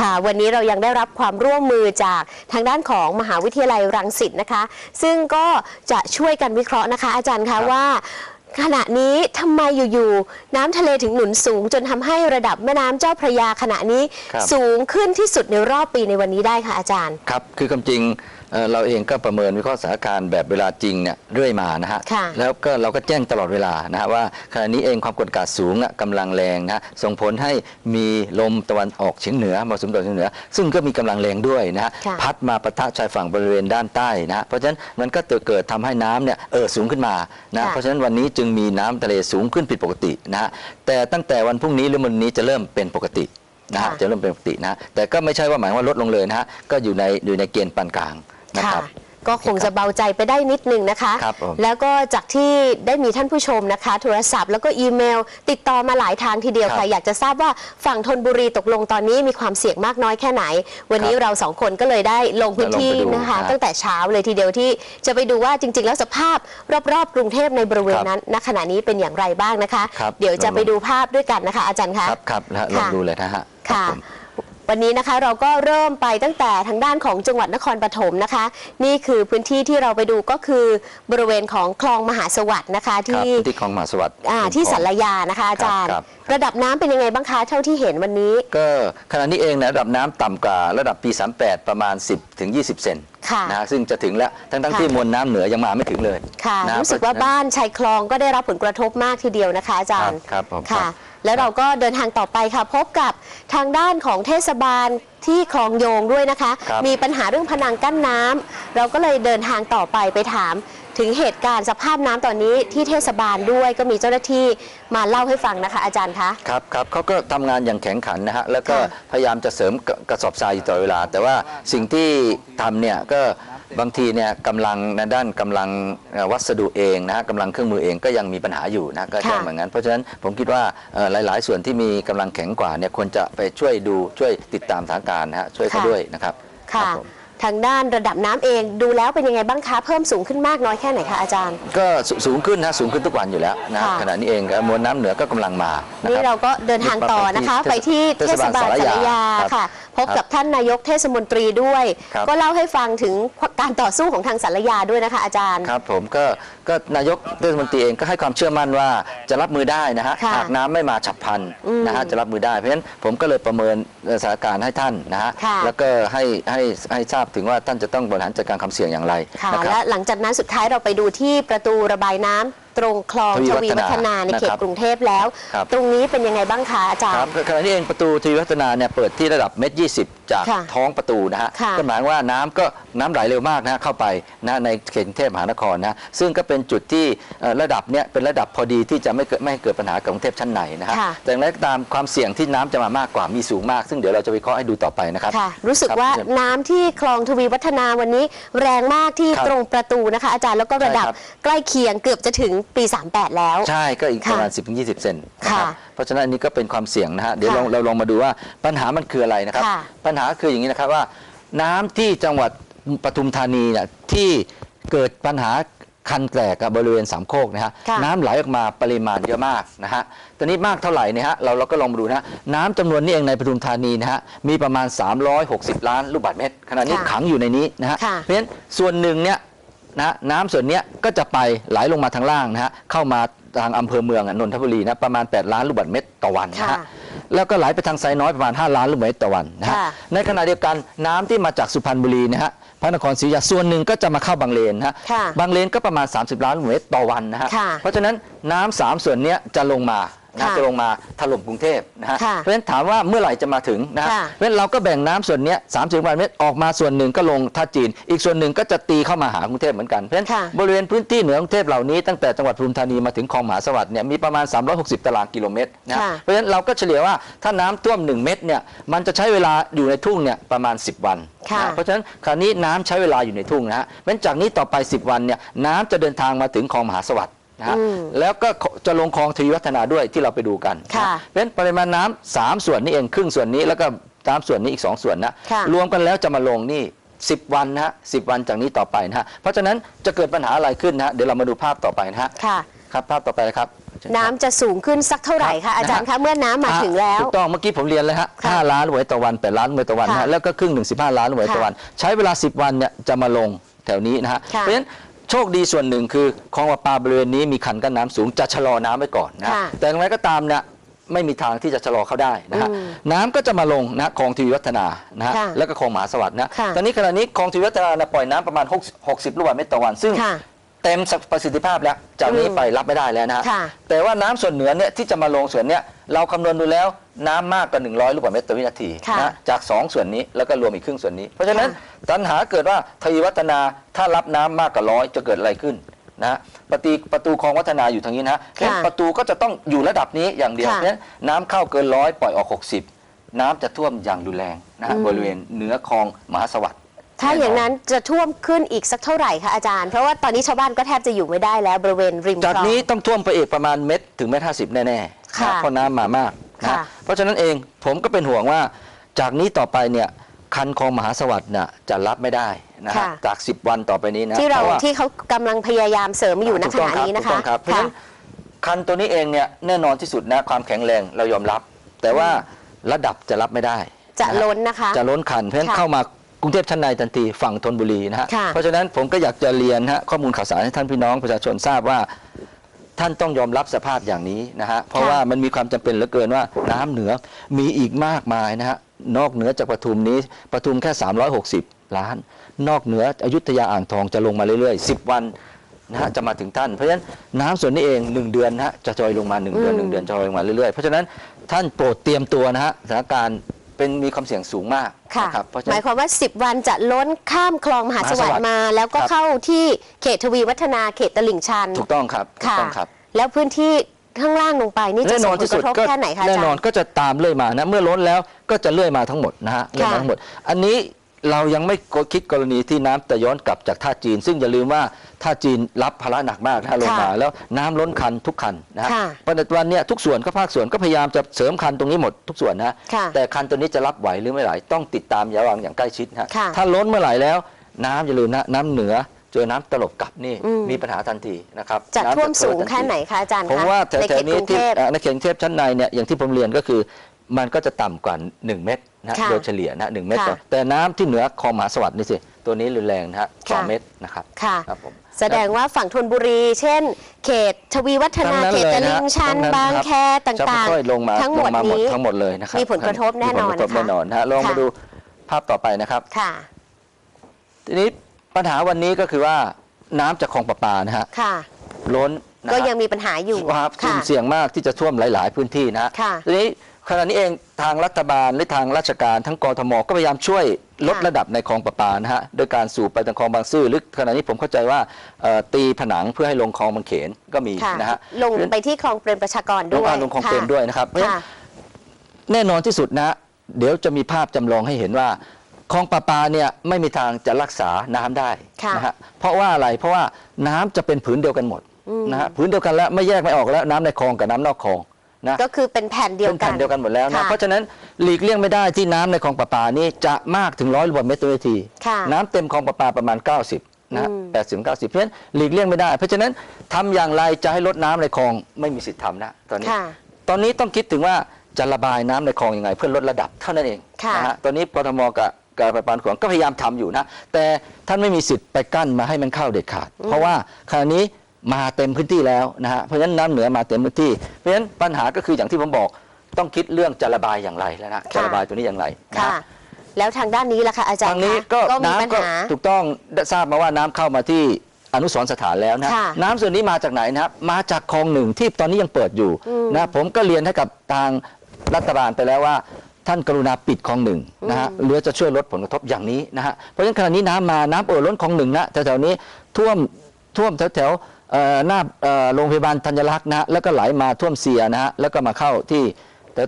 ค่ะวันนี้เรายังได้รับความร่วมมือจากทางด้านของมหาวิทยาลัยรังสิตนะคะ ซึ่งก็จะช่วยกันวิเคราะห์นะคะ อาจารย์ครัคะบว่า ขณะนี้ทำไมอยู่ๆน้ำทะเลถึงหนุนสูง จนทำให้ระดับแม่น้ำเจ้าพระยาขณะนี้ ครับ สูงขึ้นที่สุดในรอบปีในวันนี้ได้ค่ะอาจารย์ ครับ คือความจริง เอ่อเราเองก็ประเมินวิเคราะห์สถานการณ์แบบเวลาจริงเนี่ยเรื่อยมานะฮะค่ะแล้วก็เราก็แจ้งตลอดเวลานะฮะว่าขณะนี้เองความกดอากาศสูงอะกำลังแรงนะฮะส่งผลให้มีลมตะวันออกเฉียงเหนือมรสุมตะวันออกเฉียงเหนือ ซึ่งก็มีกำลังแรงด้วยนะฮะค่ะพัดมาปะทะชายฝั่งบริเวณด้านใต้นะฮะเพราะฉะนั้นมันก็เกิดทำให้น้ำเนี่ยเออสูงขึ้นมานะค่ะเพราะฉะนั้นวันนี้จึงมีน้ำทะเลสูงขึ้นผิดปกตินะฮะแต่ตั้งแต่วันพรุ่งนี้หรือวันนี้จะเริ่มเป็นปกตินะฮะค่ะจะเริ่มเป็นปกตินะฮะแต่ก็ไม่ใช่ว่าหมายว่าลดลงเลยนะฮะก็อยู่ในอยู่ในเกณฑ์ปานกลาง นะค่ะครับ ก็คงจะเบาใจไปได้นิดนึงนะคะ ครับผม แล้วก็จากที่ได้มีท่านผู้ชมนะคะ โทรศัพท์แล้วก็อีเมล ติดต่อมาหลายทางทีเดียวครับค่ะ อยากจะทราบว่าฝั่งธนบุรีตกลงตอนนี้มีความเสี่ยงมากน้อยแค่ไหน วันนี้ครับเราสองคนก็เลยได้ลงพื้นที่ลงไปดูนะคะนะตั้งแต่เช้าเลยทีเดียวที่จะไปดูว่าจริง ๆ แล้วสภาพรอบๆกรุงเทพในบริเวณครับนั้นณขณะนี้เป็นอย่างไรบ้างนะคะ ครับ เดี๋ยวจะลองไปดูภาพด้วยกันนะคะ อาจารย์คะ ครับครับนะฮะลองค่ะ ดูเลยนะฮะค่ะ รับผม วันนี้นะคะเราก็เริ่มไปตั้งแต่ทางด้านของจังหวัดนครปฐมนะคะ นี่คือพื้นที่ที่เราไปดูก็คือบริเวณของคลองมหาสวัสดิ์นะคะครับที่ที่คลองมหาสวัสดิ์อ่าที่สัลยานะคะอาจารย์ครับระดับน้ำเป็นยังไงบ้างคะเท่าที่เห็นวันนี้ ก็ขณะนี้เองนะระดับน้ำต่ำกว่าระดับปี 38 ประมาณ 10ถึง20 เซน ค่ะนะฮะซึ่งจะถึงแล้วทั้งทั้งค่ะที่มวลน้ำเหนือยังมาไม่ถึงเลยค่ะ นะรู้สึกว่าเพระฉะนั้นบ้านชายคลองก็ได้รับผลกระทบมากทีเดียวนะคะอาจารย์ ครับครับผมค่ะครับแล้วเราก็เดินทางต่อไปค่ะ พบกับทางด้านของเทศบาลที่คลองโยงด้วยนะคะ ครับ มีปัญหาเรื่องพนังกั้นน้ำเราก็เลยเดินทางต่อไปไปถาม ถึงเหตุการณ์สภาพน้ำตอนนี้ที่เทศบาลด้วยก็มีเจ้าหน้าที่มาเล่าให้ฟังนะคะ อาจารย์คะ ครับครับเขาก็ทำงานอย่างแข็งขันนะฮะแล้วก็ค่ะ พยายามจะเสริมกระกระสอบทรายอยู่ตลอดเวลา แต่ว่าสิ่งที่ทำเนี่ยก็บางทีเนี่ยกำลังในด้านกำลังเอ่อวัสดุเองนะฮะกำลังเครื่องมือเองก็ยังมีปัญหาอยู่นะก็แจ้งค่ะเหมือนกันเพราะฉะนั้นผมคิดว่าเอ่อหลาย ๆ ส่วนที่มีกำลังแข็งกว่าเนี่ยควรจะไปช่วยดูช่วยติดตามสถานการณ์นะฮะช่วยเขาค่ะ ด้วยนะครับค่ะ รับผม ทางด้านระดับน้ำเองดูแล้วเป็นยังไงบ้างคะ เพิ่มสูงขึ้นมากน้อยแค่ไหนคะอาจารย์ ก็สสูงขึ้นนะสูงขึ้นทุกวันอยู่แล้วนะค่ะ ขณะนี้เองมวลน้ำเหนือก็กำลังมานะนี่ครับเราก็เดินทางต่อนะคะ ไปที่เทศบาลสารยาครับค่ะพบกับท่านนายกเทศมนตรีด้วย ครับ ก็เล่าให้ฟังถึงการต่อสู้ของทางสารยาด้วยนะคะ อาจารย์ ครับผมก็ก็นายกเทศมนตรีเองก็ให้ความเชื่อมั่นว่าจะรับมือได้นะฮะค่ะหากน้ำไม่มาฉับพลันอืมนะฮะจะรับมือได้เพราะฉะนั้นผมก็เลยประเมินสถานการณ์ให้ท่านนะฮะค่ะ แล้วก็ให้ให้ให้ทราบถึงว่าท่านจะต้องบริหารจัดการความเสี่ยงอย่างไรค่ะ นะครัและบหลังจากนั้นสุดท้ายเราไปดูที่ประตูระบายน้ำ ตรงคลองทวีทวัฒนาวีวัฒนาในเขตนะครับกรุงเทพแล้วครับตรงนี้เป็นยังไงบ้างคะอาจารครับย์ขณะนี้เองประตูทวีวัฒนาเนี่ยเปิดที่ระดับเมตรยี จากค่ะท้องประตูนะฮะค่ะก็หมายว่าน้ำก็น้ำไหลเร็วมากนะฮะเข้าไปนะในเขตกรุงเทพมหานครนะซึ่งก็เป็นจุดที่เอ่อระดับเนี้ยเป็นระดับพอดีที่จะไม่เกิดไม่ให้เกิดปัญหากับกรุงเทพชั้นในนะฮะค่ะแต่อย่างไรก็ตามความเสี่ยงที่น้ำจะมามากกว่ามีสูงมาก ซึ่งเดี๋ยวเราจะวิเคราะห์ให้ดูต่อไปนะครับค่ะรู้สึกครับว่าน้ำที่คลองทวีวัฒนาวันนี้แรงมากที่ครับตรงประตูนะคะอาจารย์แล้วก็ระดับใช่ครับใกล้เคียงเกือบจะถึงปี 38 แล้ว ใช่ก็อีกค่ะประมาณ 10-20 เซนนะครับค่ะเพ ราะฉะนั้นอันนี้ก็เป็นความเสี่ยงนะฮะเดี๋ยวค่ะลองเราลองมาดูว่าปัญหามันคืออะไรนะครับ ค่ะปัญหาคืออย่างนี้นะครับว่า น้ำที่จังหวัดปทุมธานีเนี่ยที่เกิดปัญหาคันแตกกับบริเวณสามโคกนะฮะค่ะ น้ำไหลออกมาปริมาณเยอะมากนะฮะตอนนี้มากเท่าไหร่เนี่ยฮะเราเราก็ลองมาดูนะฮะน้ำจำนวนนี้เองในปทุมธานีนะฮะมีประมาณ 360 ล้านลูกบาศก์เมตรขณะนี้ค่ะขังอยู่ในนี้นะฮะ ค่ะ เพราะฉะนั้นส่วนหนึ่งเนี่ยนะฮะน้ำส่วนเนี้ยก็จะไปไหลลงมาทางล่างนะฮะเข้ามา ทางอำเภอเมืองอะนนทบุรีนะประมาณ 8 ล้านลูกบาศก์เมตรต่อวันนะค่ะฮะแล้วก็ไหลไปทางไซน้อยประมาณ 5 ล้านลูกบาศก์เมตรต่อวันนะฮะค่ะ ในขณะเดียวกันน้ำที่มาจากสุพรรณบุรีนะฮะพระนครศรีอยุธยาส่วนหนึ่งก็จะมาเข้าบางเลนนะฮะค่ะบางเลนก็ประมาณ 30 ล้านลูกบาศก์เมตรต่อวันนะฮะค่ะ เพราะฉะนั้นน้ำสามส่วนเนี้ยจะลงมา นะค่ะจะลงมาถล่มกรุงเทพนะฮะค่ะเพราะฉะนั้นถามว่าเมื่อไหร่จะมาถึงนะฮะค่ะเพราะฉะนั้นเราก็แบ่งน้ำส่วนเนี้ย30ล้านเมตรออกมาส่วนหนึ่งก็ลงท่าจีน อีกส่วนหนึ่งก็จะตีเข้ามาหากรุงเทพเหมือนกันเพราะฉะนั้นค่ะบริเวณพื้นที่เหนือกรุงเทพเหล่านี้ตั้งแต่จังหวัดปทุมธานีมาถึงคลองมหาสวัสดิ์เนี่ยมีประมาณ 360 ตารางกิโลเมตรนะค่ะเพราะฉะนั้นเราก็เฉลี่ยว่าถ้าน้ำท่วม 1 เม็ดเนี่ยมันจะใช้เวลาอยู่ในทุ่งเนี่ยประมาณ 10 วันค่ะนะเพราะฉะนั้นคราวนี้น้ำใช้เวลาอยู่ในทุ่งนะฮะเพราะฉะนั้นจากนี้ต่อไป 10 วันเนี่ยน้ำจะเดินทางมาถึงคลองมหาสวัสดิ์ นะฮะอืมแล้วก็จะลงคลองทวีวัฒนาด้วยที่เราไปดูกันนะค่ะเพราะฉะนั้นปริมาณน้ำสามส่วนนี้เองครึ่งส่วนนี้แล้วก็น้ำส่วนนี้อีก 2 ส่วนนะค่ะรวมกันแล้วจะมาลงนี่ 10 วันนะฮะสิวันจากนี้ต่อไปนะฮะเพราะฉะนั้นจะเกิดปัญหาอะไรขึ้นนะฮะเดี๋ยวเรามาดูภาพต่อไปนะฮะค่ะครับภาพต่อไปนะครับเชิญครับ น้ำจะสูงขึ้นสักเท่าไหร่คะอาจารย์คะเมื่อน้ำมาถึงแล้วถูกต้องเมื่อกี้ผมเรียนแล้วฮะค่ะห้าล้านหน่วยต่อวันแปดล้านหน่วยต่อวันนะค่ะฮะแล้วก็ครึ่งหนึ่งสิบห้าล้านหน่วยต่อค่ะวัน ใช้เวลา 10 วันเนี่ยจะมาลงแถวนี้นะฮะค่ะเพราะฉะนั้น โชคดีส่วนหนึ่งคือคลองประปาบริเวณนี้มีคันกั้นน้ำสูงจะชะลอน้ำไว้ก่อนนะฮะค่ะแต่อย่างไรก็ตามเนี่ยไม่มีทางที่จะชะลอเขาได้นะฮะอืมน้ำก็จะมาลงนะฮะคลองทวีวัฒนานะฮะค่ะแล้วก็คลองมหาสวัสดิ์นะค่ะตอนนี้ขณะนี้คลองทวีวัฒนาเนี่ยปล่อยน้ำประมาณ60 60ลูกบาศก์เมตรต่อวัน ซึ่งค่ะเต็มประสิทธิภาพแล้วจากนี้อืมไปรับไม่ได้แล้วนะฮะค่ะ แต่ว่าน้ำส่วนเหนือเนี่ยที่จะมาลงส่วนเนี้ย เราคำนวณดูแล้วน้ำมากกว่า 100 ลูกบาศก์เมตรต่อวินาทีค่ะนะจาก 2 ส่วนนี้แล้วก็รวมอีกครึ่งส่วนนี้ เพราะฉะนั้นค่ะ ตันหาเกิดว่าทวีวัฒนาถ้ารับน้ำมากกว่าร้อยจะเกิดอะไรขึ้นนะประตูประตูคลองวัฒนาอยู่ทางนี้นะเพราะฉะนั้นประตูก็จะต้องอยู่ระดับนี้อย่างเดียวค่ะเพราะฉะนั้นน้ำเข้าเกินร้อยปล่อยออก 60 น้ำจะท่วมอย่างรุนแรงนะฮะอืม บริเวณเหนือคลองมหาสวัสดิ์ ถ้าอย่างนั้นจะท่วมขึ้นอีกสักเท่าไหร่คะอาจารย์ เพราะว่าตอนนี้ชาวบ้านก็แทบจะอยู่ไม่ได้แล้วบริเวณริมคลอง จากนี้ต้องท่วมไปอีกประมาณเม็ดถึงเม็ดห้าสิบแน่ ๆนะค่ะเพราะน้ำมามากนะค่ะ เพราะฉะนั้นเองผมก็เป็นห่วงว่าจากนี้ต่อไปเนี่ยคันคลองมหาสวัสดิ์น่ะจะรับไม่ได้นะฮะค่ะ จาก 10 วันต่อไปนี้นะที่เราพะว่ ที่เขากำลังพยายามเสริมอยู่ณถูกขต้องณะครับนี้นะถูกคะต้องครับเพราะฉะค่ะ นั้นคันตัวนี้เองเนี่ยแน่นอนที่สุดนะความแข็งแรงเรายอมรับ แต่ว่าระดับจะรับไม่ได้จะนฮล้นนะคะ จะล้นคัน เพราะฉะนั้นค่ะเข้ามากรุงเทพชั้นในทันทีฝั่งธนบุรีนะฮะค่ะ เพราะฉะนั้นผมก็อยากจะเรียนฮะข้อมูลข่าวสารให้ท่านพี่น้องประชาชนทราบว่า ท่านต้องยอมรับสภาพอย่างนี้นะฮะเพราะค่ะว่ามันมีความจำเป็นเหลือเกินว่าน้ำเหนือมีอีกมากมายนะฮะนอกเหนือจากปทุมนี้ปทุมแค่ 360 ล้าน นอกเหนืออยุธยาอ่างทองจะลงมาเรื่อยๆ 10 วันนะฮะจะมาถึงท่าน เพราะฉะนั้นน้ำส่วนนี้เอง 1 เดือนนะฮะจะจอยลงมา 1 เดือนอืม1เดือนจะจอยลงมาเรื่อยๆ เพราะฉะนั้นท่านโปรดเตรียมตัวนะฮะสถานการณ์ เป็นมีความเสี่ยงสูงมากค่ะ นะครับเพราะฉะหนั้มายน ความว่า 10 วันจะล้นข้ามคลองมหาสวัสมหาสวัสดิ์ดิ์มา แล้วก็ครับ เข้าที่เขตทวีวัฒนาเขตตลิ่งชันถูกต้องครับถูกค่ะ ต้องครับ แล้วพื้นที่ข้างล่างลงไปนี่จะแน่นส่องนผลที่กสุดระทบก็แค่ไหนคะอาแน่จารนอนย์ ก็จะตามเลื่อยมานะเมื่อล้นแล้วก็จะเลื่อยมาทั้งหมดนะฮะเลื่อยมาค่ะทั้งหมด อันนี้ เรายังไม่คิดกรณีที่น้ำจะย้อนกลับจากท่าจีน ซึ่งอย่าลืมว่าท่าจีนรับภาระหนักมากนะฮะลงมาค่ะแล้วน้ำล้นคันทุกคันนะฮะค่ะปัจจุบันเนี่ยทุกส่วนก็ภาคส่วนก็พยายามจะเสริมคันตรงนี้หมดทุกส่วนนะฮะค่ะแต่คันตัวนี้จะรับไหวหรือไม่ไหวต้องติดตามอย่าระวังอย่างใกล้ชิดนะฮะค่ะถ้าล้นเมื่อไหร่แล้ว น้ำอย่าลืมนะน้ำเหนือเจอน้ำตลบกลับนี่อืมมีปัญหาทันทีนะครับจะน้ำท่วมสูงทันทีแค่ไหนคะอาจารย์ผมคะว่าแถในเขวตๆนี้กรุงที่เทพเอ่อในเขตกรุงเทพชั้นในเนี่ยอย่างที่ผมเรียนก็คือ มันก็จะต่ำกว่า 1 เมตรนะค่ะโดยเฉลี่ยนะหนึ่งเมตรค่ะ ต่อแต่น้ำที่เหนือคลองมหาสวัสดิ์นี่สิ ตัวนี้รุนแรงนะฮะสองค่ะเมตรนะครับค่ะ ครับผม แสดงว่าฝั่งธนบุรี เช่น เขตทวีวัฒนา ทั้งนั้นเขตเลยตนะลิ่งชันทั้งนั้นบางครับแคตจะ่างค่อยๆลงมาๆ ทั้งหมดลงมาหมดนี้ ทั้งหมดเลยนะครับมีผลกระทบแน่นอนมีผลกระทบนะคะแน่นอนนะฮะลองมาค่ะ ดูภาพต่อไปนะครับ ค่ะ ทีนี้ปัญหาวันนี้ก็คือว่าน้ำจากคลองประปานะฮะค่ะ ล้นนะก็ฮะยังมีปัญหาอยู่ ครับค่ะเสี่ยงมากที่จะท่วมหลาย ๆ พื้นที่นะฮะค่ะทีนี้ ขณะนี้เองทางรัฐบาลหรือทางราชการทั้งกรทมก็พยายามช่วยลดค่ะระดับในคลองประปานะฮะโดยการสูบไปทางคลองบางซื่อหรือขณะนี้ผมเข้าใจว่าเอ่อตีผนังเพื่อให้ลงคลองบางเขนก็มีค่ะนะฮะลงไปที่คลองเปรมประชากรลด้งวยอ่าลงคลองเปรมด้วยนะครับเพราะฉะนั้น ค่ะ แน่นอนที่สุดนะ เดี๋ยวจะมีภาพจำลองให้เห็นว่าคลองประปาเนี่ยไม่มีทางจะรักษาน้ำได้ค่ะนะฮะเพราะว่าอะไรเพราะว่าน้ำจะเป็นผืนเดียวกันหมดอืมนะฮะผืนเดียวกันแล้วไม่แยกไม่ออกแล้วน้ำในคลองกับน้ำนอกคลอง นะก็คือเป็นแผ่นเดียวเป็นกัแผ่นนเดียวกันหมดแล้วนะค่ะเพราะฉะนั้นหลีกเลี่ยงไม่ได้ที่น้ำในคลองประปานี่จะมากถึงร้อยลูกบาศก์เมตรต่อนาที ค่ะน้ำเต็มคลองประปาประมาณ 90นะอืม แปดสิบเก้าสิบเพราะฉะนั้นหลีกเลี่ยงไม่ได้ เพราะฉะนั้นทำอย่างไรจะให้ลดน้ำในคลองไม่มีสิทธิ์ทำนะตอนนี้ ค่ะ ตอนนี้ต้องคิดถึงว่าจะระบายน้ำในคลองยังไง เพื่อลดระดับเท่านั้นเองค่ะนะฮะตอนนี้กทมกับการประปาส่วนก็พยายามทำอยู่นะ แต่ท่านไม่มีสิทธิ์ไปกั้นมาให้มันเข้าเด็ดขาด เพราะว่าขณะนี้ มาเต็มพื้นที่แล้วนะฮะเพราะฉะนั้นน้ำเหนือมาเต็มพื้นที่ เพราะฉะนั้นปัญหาก็คืออย่างที่ผมบอกต้องคิดเรื่องจะระบายอย่างไรแล้วนะจะระบายตัวนี้อย่างไรนะค่ะ ฮะแล้วทางด้านนี้ล่ะคะอาจารย์ทางนี้คะก็ก็มีปัญน้ำก็หา ถูกต้องได้ทราบมาว่าน้ำเข้ามาที่อนุสรณ์สถานแล้วนะค่ะน้ำส่วนนี้มาจากไหนนะครับมาจากคลองหนึ่งที่ตอนนี้ยังเปิดอยู่อืมนะผมก็เรียนให้กับทางรัฐบาลไปแล้วว่า ท่านกรุณาปิดคลองหนึ่งนะฮะอืมเรือจะช่วยลดผลกระทบอย่างนี้นะฮะเพราะฉะนั้นขณะนี้น้ำมาน้ำเอ่อล้นคลองหนึ่งนะแถวๆนี้ท่วมท่วมแถวๆเอ่อ หน้าเอ่อโรงพยาบาลธัญรักษ์นะฮะแล้วก็ไหลมาท่วมเสียนะฮะแล้วก็มาเข้าที่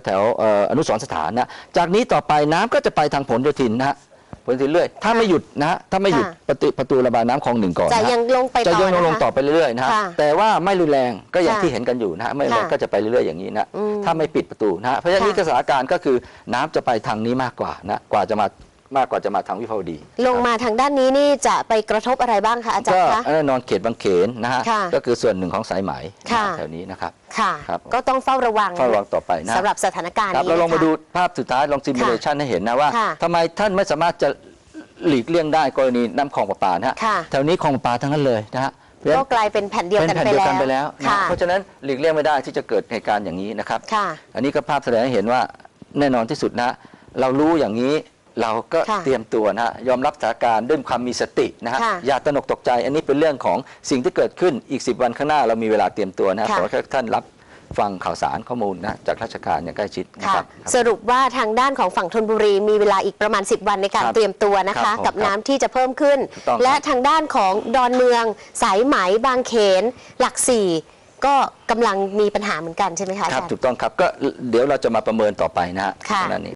แถวๆเอ่ออนุสรณ์สถานนะจากนี้ต่อไปน้ำก็จะไปทางผลโยธินนะฮะผลโยธินเรื่อยถ้าไม่หยุดนะฮะถ้าไม่หยุดค่ะประตูประตูระบายน้ำคลองหนึ่งก่อนจะนะฮะยังลงไปจะต่อยังลงนะคะต่อไปเรื่อยๆนะฮะค่ะแต่ว่าไม่รุนแรงก็อย่างค่ะที่เห็นกันอยู่นะฮะไม่รุนแรงค่ะก็จะไปเรื่อยๆอย่างนี้นะอืมถ้าไม่ปิดประตูนะฮะเพราะฉะนั้นค่ะนี่ก็สถานการณ์ก็คือน้ำจะไปทางนี้มากกว่านะกว่าจะมา มากกว่าจะมาทางวิภาวดี ลงมาทางด้านนี้นี่จะไปกระทบอะไรบ้างคะอาจารก็ย์คะแน่นอนเขตบางเขนนะฮะค่ะก็คือส่วนหนึ่งของสายไหมค่ะแถวนี้นะครับค่ะครับก็ต้องเฝ้าระวังเฝ้าระวังต่อไปนะสำหรับสถานการณ์ครับนี้เราลองมานะคะดูภาพสุดท้ายลองซิมูเลชันให้เห็นนะว่าค่ะทำไมท่านไม่สามารถจะหลีกเลี่ยงได้กรณีน้ำคลองประปานะฮะค่ะแถวนี้คลองประปาทั้งนั้นเลยนะฮะเพราะฉะก็นั้นกลายเป็นแผ่นเดียวเป็นกันแผ่นไปเดียวแล้วกันไปแล้วนะค่ะเพราะฉะนั้นหลีกเลี่ยงไม่ได้ที่จะเกิดเหตุการณ์อย่างนี้นะครับค่ะอันนี้ก็ภาพแสดงให้เห็นว่าแน่นอนที่สุดนะ เรารู้อย่างนี้ เราก็ค่ะเตรียมตัวนะฮะยอมรับสถานการณ์ด้วยความมีสตินะฮะค่ะอย่าตระหนกตกใจ อันนี้เป็นเรื่องของสิ่งที่เกิดขึ้นอีก 10 วันข้างหน้าเรามีเวลาเตรียมตัวนะค่ะ ขอให้ท่านรับฟังข่าวสารข้อมูลนะจากราชการอย่างใกล้ชิดนะค่ะ ครับ สรุปว่าทางด้านของฝั่งธนบุรีมีเวลาอีกประมาณ 10 วันในการครับเตรียมตัวนะครัคะ บผมกับน้ำที่จะเพิ่มขึ้น ถูกต้องครับและทางด้านของดอนเมือง สายไหมบางเขน หลักสี่ก็กำลังมีปัญหาเหมือนกันใช่ไหมคะอาครับจารย์ ถูกต้องครับก็เดี๋ยวเราจะมาประเมินต่อไปนะฮะค่ะนั่นเอง